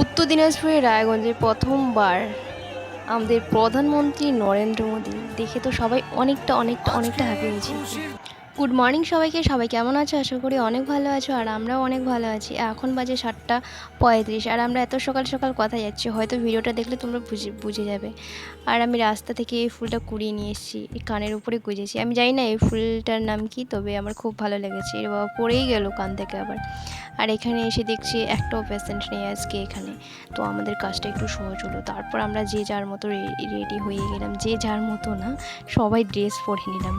উত্তর দিনাজপুরের রায়গঞ্জে প্রথমবার আমাদের প্রধানমন্ত্রী নরেন্দ্র মোদী, দেখে তো সবাই অনেকটা অনেকটা অনেকটা হ্যাপি হয়েছে। গুড মর্নিং সবাইকে। সবাই কেমন আছো? আশা করি অনেক ভালো আছো আর আমরাও অনেক ভালো আছি। এখন বাজে সাতটা পঁয়ত্রিশ আর আমরা এত সকাল সকাল কথা যাচ্ছি, হয়তো ভিডিওটা দেখলে তোমরা বুঝে বুঝে যাবে। আর আমি রাস্তা থেকে এই ফুলটা কুড়িয়ে নিয়ে এসেছি কানের উপরে গুজেছি। আমি জানি না এই ফুলটার নাম কি, তবে আমার খুব ভালো লেগেছে। এর বাবা পড়েই গেল কান থেকে আবার। আর এখানে এসে দেখছি একটাও পেশেন্ট নেই আজকে এখানে। তো আমাদের কাজটা একটু সহজ হলো। তারপর আমরা যে যার মতো রেডি হয়ে গেলাম। যে যার মতো না, সবাই ড্রেস পরে নিলাম।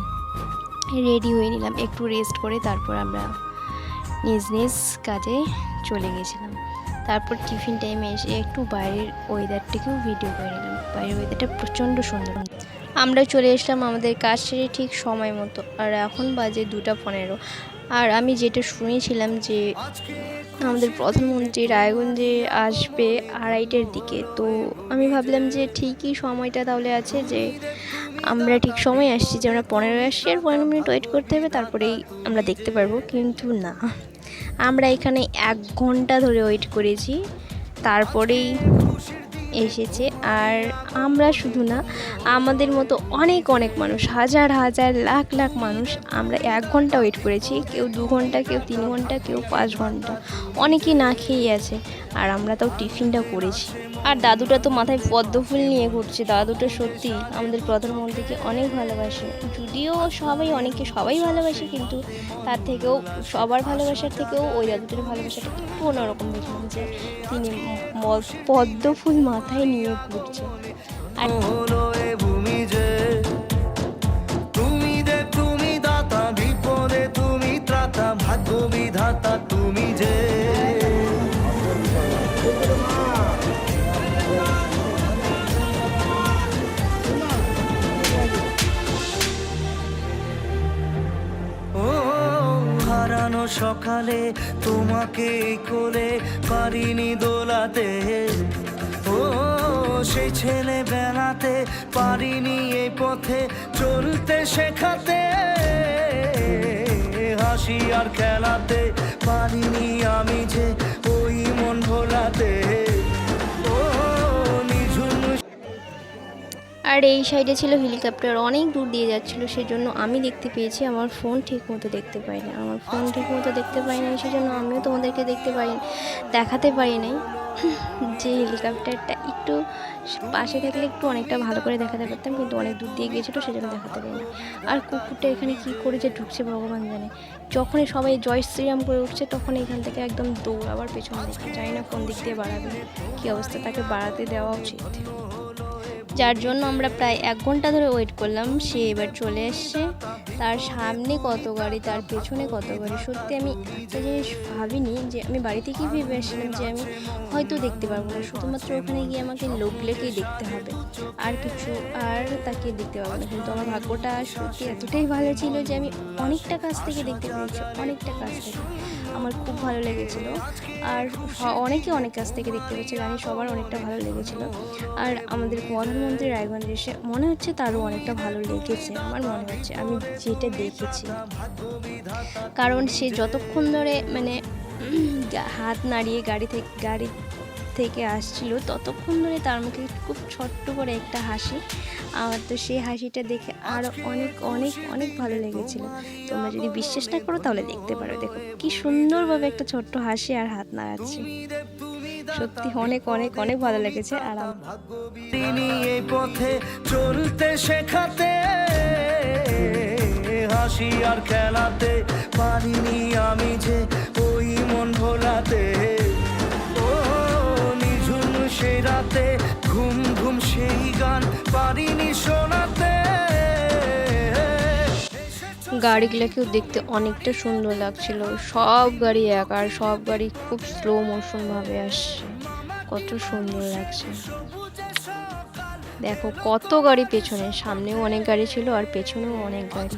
রেডি হয়ে নিলাম। একটু রেস্ট করে তারপর আমরা নিজ নিজ কাজে চলে গেছিলাম। তারপর টিফিন টাইমে এসে একটু বাইরের ওয়েদারটিকেও ভিডিও করে নিলাম। বাইরের ওয়েদারটা প্রচণ্ড সুন্দর। আমরা চলে এসলাম আমাদের কাজ সেরে ঠিক সময় মতো। আর এখন বাজে দুটা পনেরো। আর আমি যেটা শুনেছিলাম যে আমাদের প্রধানমন্ত্রী রায়গঞ্জে আসবে আড়াইটের দিকে। তো আমি ভাবলাম যে ঠিকই সময়টা তাহলে আছে যে আমরা ঠিক সময় আসছি, যে আমরা পনেরো আসছি আর পনেরো মিনিট ওয়েট করতে হবে, তারপরেই আমরা দেখতে পারব। কিন্তু না, আমরা এখানে এক ঘণ্টা ধরে ওয়েট করেছি। তারপরেই এসেছে। আর আমরা শুধু না, আমাদের মতো অনেক অনেক মানুষ, হাজার হাজার, লাখ লাখ মানুষ আমরা এক ঘণ্টা ওয়েট করেছি। কেউ দু ঘণ্টা, কেউ তিন ঘণ্টা, কেউ পাঁচ ঘণ্টা। অনেকেই না খেয়েই আছে। আর আমরা তাও টিফিনটা করেছি। আর দাদুটা তো মাথায় পদ্ম ফুল নিয়ে ঘুরছে। দাদুটা সত্যি আমাদের প্রধানমন্ত্রীকে অনেক ভালোবাসে। যদিও সবাই অনেকে সবাই ভালোবাসে, কিন্তু তার থেকেও, সবার ভালোবাসার থেকেও ওই দাদুটার ভালোবাসাটা একটু অন্যরকম দেখলাম যে তিনি পদ্ম ফুল মাথায় নিয়ে ঘুরছে। আর হারানো সকালে তোমাকে করে পারিনি দোলাতে। ও, সেই ছেলে বেড়াতে পারিনি এই পথে চলতে শেখাতে। হাসি আর খেলাতে পারিনি আমি যে ওই মন ভোলাতে। আর এই সাইডে ছিল হেলিকপ্টার, অনেক দূর দিয়ে যাচ্ছিল, সেজন্য আমি দেখতে পেয়েছি, আমার ফোন ঠিক মতো দেখতে পাই না আমার ফোন ঠিক মতো দেখতে পাই না সেজন্য আমিও তোমাদেরকে দেখতে পারি দেখাতে পারি নাই। যে হেলিকপ্টারটা একটু পাশে থাকলে একটু অনেকটা ভালো করে দেখাতে পারতাম, কিন্তু অনেক দূর দিয়ে গিয়েছিল, সেজন্য দেখাতে পারি পারিনি আর কুকুরটা এখানে কি করে যে ঢুকছে ভগবান জানে। যখনই সবাই জয় শ্রীরাম করে উঠছে তখন এখান থেকে একদম দৌড় আবার পেছনে দিকে, জানি না কোন দিক দিয়ে বাড়াবে, কী অবস্থা, তাকে বাড়াতে দেওয়া উচিত। যার জন্য আমরা প্রায় এক ঘণ্টা ধরে ওয়েট করলাম, সে এবার চলে এসছে। তার সামনে কত গাড়ি, তার পেছনে কত গাড়ি? সত্যি আমি একটা জিনিস ভাবিনি যে আমি বাড়ি থেকেই ভেবে আসলাম যে আমি হয়তো দেখতে পারব না। শুধুমাত্র ওখানে গিয়ে আমাকে লোক লোকগুলোকেই দেখতে হবে। আর কিছু, আর তাকে দেখতে পাবো না। কিন্তু আমার ভাগ্যটা সত্যি এতটাই ভালো ছিল যে আমি অনেকটা কাছ থেকে দেখতে পেয়েছি অনেকটা কাছ থেকে। আমার খুব ভালো লেগেছিল। আর অনেকে অনেক কাছ থেকে দেখতে পেয়েছে জানি সবার অনেকটা ভালো লেগেছিল। আর আমাদের প্রধানমন্ত্রী রায়গঞ্জে এসে মনে হচ্ছে তারও অনেকটা ভালো লেগেছে, আমার মনে হচ্ছে। আমি যেটা দেখেছি। কারণ সে যতক্ষণ ধরে মানে হাত নাড়িয়ে গাড়ি থেকে গাড়ি থেকে আসছিল, ততক্ষণ ধরে তার মুখে খুব ছোট্ট করে একটা হাসি। আমার তো সেই হাসিটা দেখে আরও অনেক অনেক অনেক ভালো লেগেছিল। তোমরা যদি বিশ্বাস না করো তাহলে দেখতে পারো। দেখো, কি সুন্দরভাবে একটা ছোট্ট হাসি আর হাত নাড়াচ্ছে। সত্যি অনেক অনেক অনেক ভালো লেগেছে আর এই পথে চলতে শেখাতে, হাসি আর খেলাতে পারিনি আমি যে ওই মন ভোলাতে। ও নিঝুম সেই রাতে ঘুম ঘুম সেই গান পারিনি শোনাতে। গাড়িগুলোকেও দেখতে অনেকটা সুন্দর লাগছিল। সব গাড়ি এক আর সব গাড়ি খুব স্লো মোশন ভাবে আসছে। কত সুন্দর লাগছে। দেখো কত গাড়ি পেছনে, সামনেও অনেক গাড়ি ছিল আর পেছনেও অনেক গাড়ি।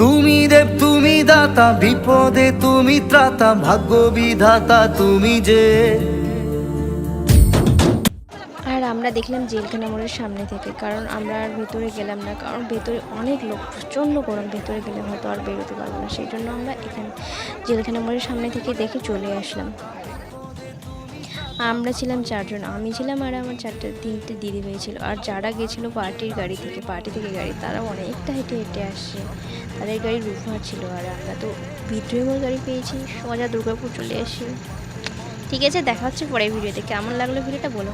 তুমি দেব, তুমি দাতা, বিপদে তুমি ত্রাতা ভাগ্য বিধাতা তুমি যে। আর আমরা দেখলাম জেলখানা মোড়ের সামনে থেকে, কারণ আমরা আর ভেতরে গেলাম না, কারণ ভেতরে অনেক লোক, প্রচণ্ড গরম, ভেতরে গেলে হয়তো আর বেরোতে পারব না। সেই জন্য আমরা এখানে জেলখানা মোড়ের সামনে থেকে দেখে চলে আসলাম। আমরা ছিলাম চারজন, আমি ছিলাম আর আমার চারটে, তিনটে দিদি ভাই ছিল। আর যারা গেছিল পার্টির গাড়ি থেকে, পার্টি থেকে গাড়ি তারা অনেকটা হেঁটে হেঁটে আসছে। তাদের গাড়ি রুফার ছিল আর আমরা তো বিদ্রোহীমূল গাড়ি পেয়েছি। সোজা দুর্গাপুর চলে আসি। ঠিক আছে, দেখা হচ্ছে পরে ভিডিওতে কেমন লাগল ভিডিওটা বলো।